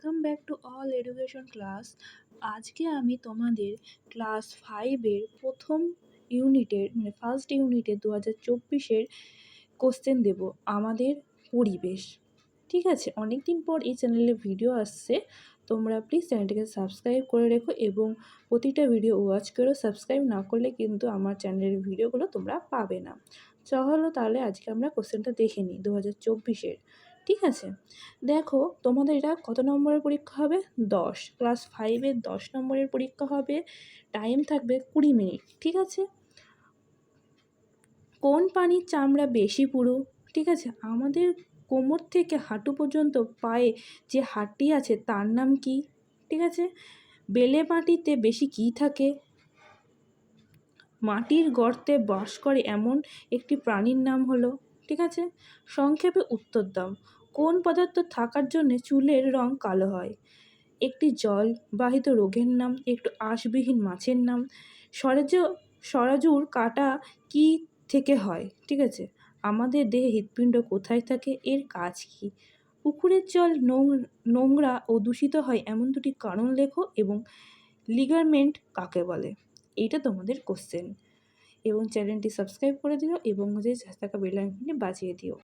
Welcome back to all education class আজকে আমি তোমাদের ক্লাস ফাইভের প্রথম ইউনিটের মানে ফার্স্ট ইউনিটের দু হাজার চব্বিশের কোশ্চেন দেবো আমাদের পরিবেশ। ঠিক আছে? অনেক দিন পর এই চ্যানেলে ভিডিও আসছে। তোমরা প্লিজ চ্যানেলটিকে সাবস্ক্রাইব করে রেখো এবং প্রতিটা ভিডিও ওয়াচ করো সাবস্ক্রাইব না করলে কিন্তু আমার চ্যানেলের ভিডিওগুলো তোমরা পাবে না। চলো তাহলে আজকে আমরা কোশ্চেনটা দেখে নিই দু হাজার চব্বিশের। ঠিক আছে? দেখো, তোমাদের এটা কত নম্বরের পরীক্ষা হবে? দশ। ক্লাস ফাইভের দশ নম্বরের পরীক্ষা হবে। টাইম থাকবে কুড়ি মিনিট, ঠিক আছে? কোন পানির চামড়া বেশি পুরু? ঠিক আছে? আমাদের কোমর থেকে হাঁটু পর্যন্ত পায়ে যে হাড়টি আছে তার নাম কি? ঠিক আছে? বেলে মাটিতে বেশি কী থাকে? মাটির গর্তে বাস করে এমন একটি প্রাণীর নাম হলো, ঠিক আছে? সংক্ষেপে উত্তর দাও। কোন পদার্থ থাকার জন্যে চুলের রং কালো হয়? একটি জল বাহিত রোগের নাম, একটু আঁশবিহীন মাছের নাম, সরাজ, সরাজুর কাটা কি থেকে হয়? ঠিক আছে, আমাদের দেহে হৃৎপিণ্ড কোথায় থাকে? এর কাজ কী? পুকুরের জল নোংরা ও দূষিত হয় এমন দুটি কারণ লেখো এবং লিগারমেন্ট কাকে বলে? এইটা তোমাদের কোশ্চেন এবং চ্যানেলটি সাবস্ক্রাইব করে দিও এবং যে থাকা বেল বাজিয়ে দিও।